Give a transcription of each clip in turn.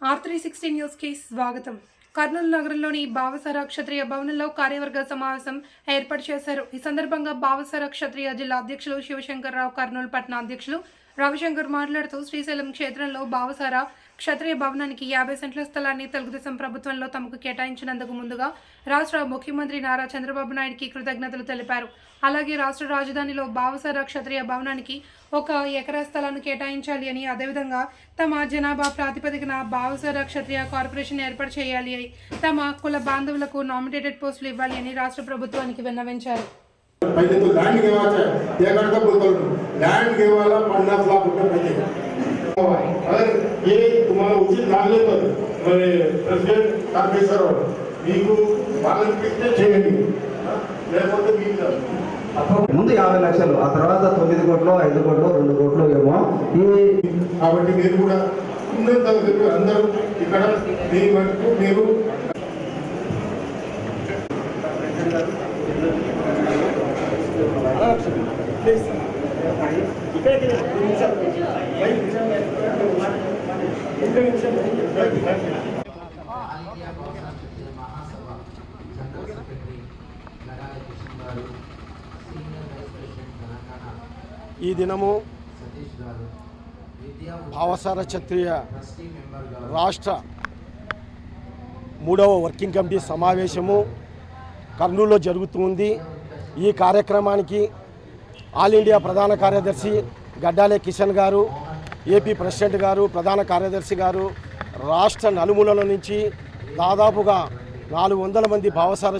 Are three sixty న్యూస్కి స్వాగతం. కర్నూలు నగరంలోని బావసర క్షత్రియ భవనంలో కార్యవర్గ సమావేశం ఏర్పాటు చేశారు. ఈ సందర్భంగా బావసర క్షత్రియ జిల్లా అధ్యక్షులు శివశంకర్రావు కర్నూలు పట్టణ అధ్యక్షులు రవిశంకర్ మాట్లాడుతూ శ్రీశైలం క్షేత్రంలో బావసార క్షత్రియ భవనానికి యాభై సెంట్ల స్థలాన్ని తెలుగుదేశం ప్రభుత్వంలో తమకు కేటాయించినందుకు ముందుగా రాష్ట్ర ముఖ్యమంత్రి నారా చంద్రబాబు నాయుడికి కృతజ్ఞతలు తెలిపారు. అలాగే రాష్ట్ర రాజధానిలో బావసర క్షత్రియ భవనానికి ఒక ఎకరా స్థలాన్ని కేటాయించాలి అని అదేవిధంగా తమ జనాభా ప్రాతిపదికన బావసర క్షత్రియ కార్పొరేషన్ ఏర్పాటు చేయాలి అని తమ కుల బాంధవులకు నామినేటెడ్ పోస్టులు ఇవ్వాలి అని రాష్ట్ర ప్రభుత్వానికి విన్నవించారు. ఏ ఉచిత రాలేదు మరి ప్రెసిడెంట్ తారకేశ్వరరావు మీకు బాగనిపిస్తే చేయండి. లేకపోతే మీకు ముందు యాభై లక్షలు ఆ తర్వాత తొమ్మిది కోట్లు ఐదు కోట్లు రెండు కోట్లు ఏమో కాబట్టి మీరు కూడా ఉన్నంత అందరూ ఇక్కడ మీ మటుకు మీరు ఇక్కడ ఈ దినము భావసార క్షత్రియ రాష్ట్ర మూడవ వర్కింగ్ కమిటీ సమావేశము కర్నూలులో జరుగుతుంది ఈ కార్యక్రమానికి ఆల్ ఇండియా ప్రధాన కార్యదర్శి గడ్డాలే కిషన్ గారు ఏపీ ప్రెసిడెంట్ గారు ప్రధాన కార్యదర్శి గారు రాష్ట్ర నలుమూలల నుంచి దాదాపుగా నాలుగు వందల మంది భావసార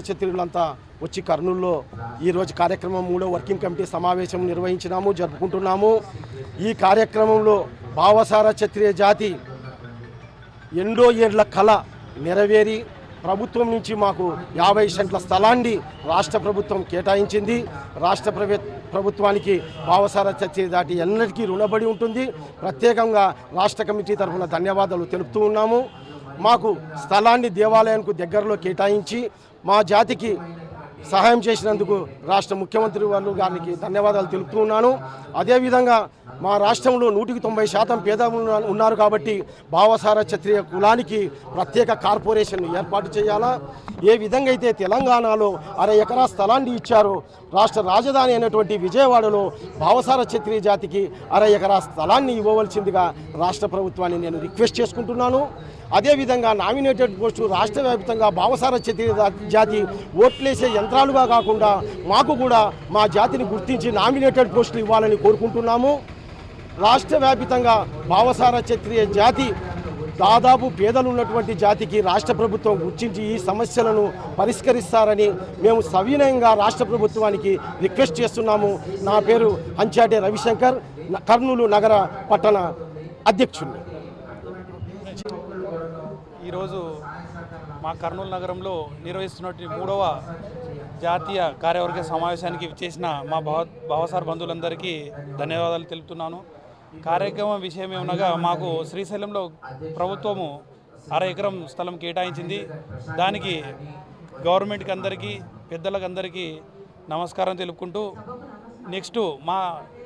వచ్చి కర్నూలులో ఈరోజు కార్యక్రమం మూడో వర్కింగ్ కమిటీ సమావేశం నిర్వహించినాము జరుపుకుంటున్నాము. ఈ కార్యక్రమంలో భావసార క్షత్రియ జాతి ఎండో ఏళ్ళ కళ నెరవేరి ప్రభుత్వం నుంచి మాకు యాభై సెంట్ల స్థలాన్ని రాష్ట్ర ప్రభుత్వం కేటాయించింది. రాష్ట్ర ప్రభు ప్రభుత్వానికి భావసార చర్చ దాటి ఎన్నటికీ రుణపడి ఉంటుంది. ప్రత్యేకంగా రాష్ట్ర కమిటీ తరఫున ధన్యవాదాలు తెలుపుతూ ఉన్నాము. మాకు స్థలాన్ని దేవాలయానికి దగ్గరలో కేటాయించి మా జాతికి సహాయం చేసినందుకు రాష్ట్ర ముఖ్యమంత్రి వారు గారికి ధన్యవాదాలు తెలుపుతూ ఉన్నాను. అదేవిధంగా మా రాష్ట్రంలో నూటికి తొంభై శాతం పేద ఉన్న- ఉన్నారు కాబట్టి భావసార క్షత్రియ కులానికి ప్రత్యేక కార్పొరేషన్ ఏర్పాటు చేయాలా? ఏ విధంగా అయితే తెలంగాణలో అర ఎకరా స్థలాన్ని ఇచ్చారో రాష్ట్ర రాజధాని అయినటువంటి విజయవాడలో భావసార క్షత్రియ జాతికి అర ఎకరా స్థలాన్ని ఇవ్వవలసిందిగా రాష్ట్ర ప్రభుత్వాన్ని నేను రిక్వెస్ట్ చేసుకుంటున్నాను. అదేవిధంగా నామినేటెడ్ పోస్టు రాష్ట్ర వ్యాప్తంగా భావసార జాతి ఓట్లేసే యంత్రాలుగా కాకుండా మాకు కూడా మా జాతిని గుర్తించి నామినేటెడ్ పోస్టులు ఇవ్వాలని కోరుకుంటున్నాము. రాష్ట్ర వ్యాపితంగా భావసార క్షత్రియ జాతి దాదాపు పేదలు ఉన్నటువంటి జాతికి రాష్ట్ర ప్రభుత్వం గుర్తించి ఈ సమస్యలను పరిష్కరిస్తారని మేము సవినయంగా రాష్ట్ర ప్రభుత్వానికి రిక్వెస్ట్ చేస్తున్నాము. నా పేరు అంచాటే రవిశంకర్ కర్నూలు నగర పట్టణ అధ్యక్షుడిని ఈరోజు మా కర్నూలు నగరంలో నిర్వహిస్తున్నటువంటి మూడవ జాతీయ కార్యవర్గ సమావేశానికి చేసిన మా భావ భావసార బంధువులందరికీ ధన్యవాదాలు తెలుపుతున్నాను. కార్యక్రమం విషయం ఏమనగా మాకు శ్రీశైలంలో ప్రభుత్వము అర ఎకరం స్థలం కేటాయించింది. దానికి గవర్నమెంట్కి అందరికీ పెద్దలకు అందరికీ నమస్కారం తెలుపుకుంటూ నెక్స్ట్ మా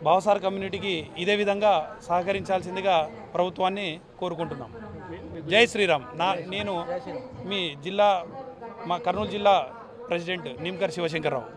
భావసార కమ్యూనిటీకి ఇదే విధంగా సహకరించాల్సిందిగా ప్రభుత్వాన్ని కోరుకుంటున్నాం. జై శ్రీరామ్ నా నేను మీ జిల్లా మా కర్నూలు జిల్లా ప్రెసిడెంట్ నిమ్కర్ శివశంకర్రావు